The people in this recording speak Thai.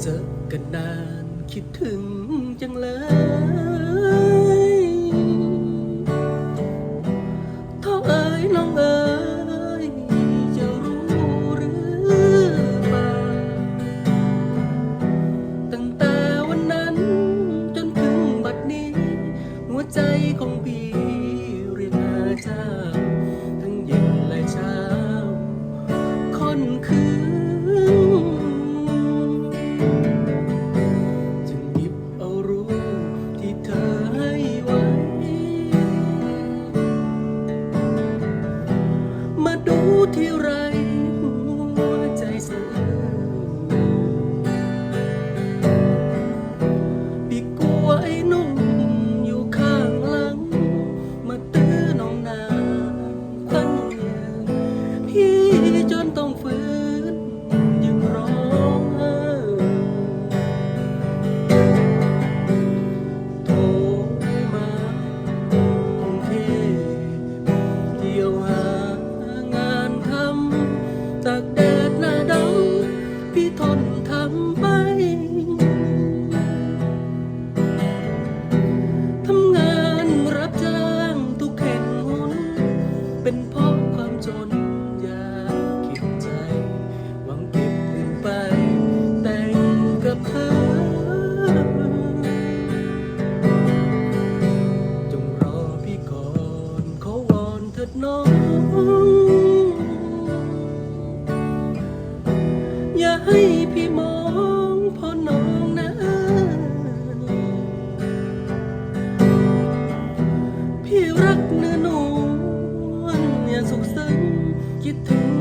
เจอกันนานคิดถึงจังเลย ท้อเอ๋ยน้องเอ๋ยจะรู้หรือเปล่าตั้งแต่วันนั้นจนถึงบัดนี้ หัวใจของพี่เรียกหาเจ้า ทั้งเย็นและเช้าคนคืนำตากแดดหน้าดำพี่ทนทำไป ทำงานรับจ้างทุกแห่งหนเป็นเพราะความจนอยากคิดใจ หวังเก็บเงินไป แต่งกับเธอ จงรอพี่ก่อนขอวอนเถิดน้อง ให้พี่มองเพอน้องนะ พี่รักเนื้อนวลอย่าสุขสันต์คิดถึง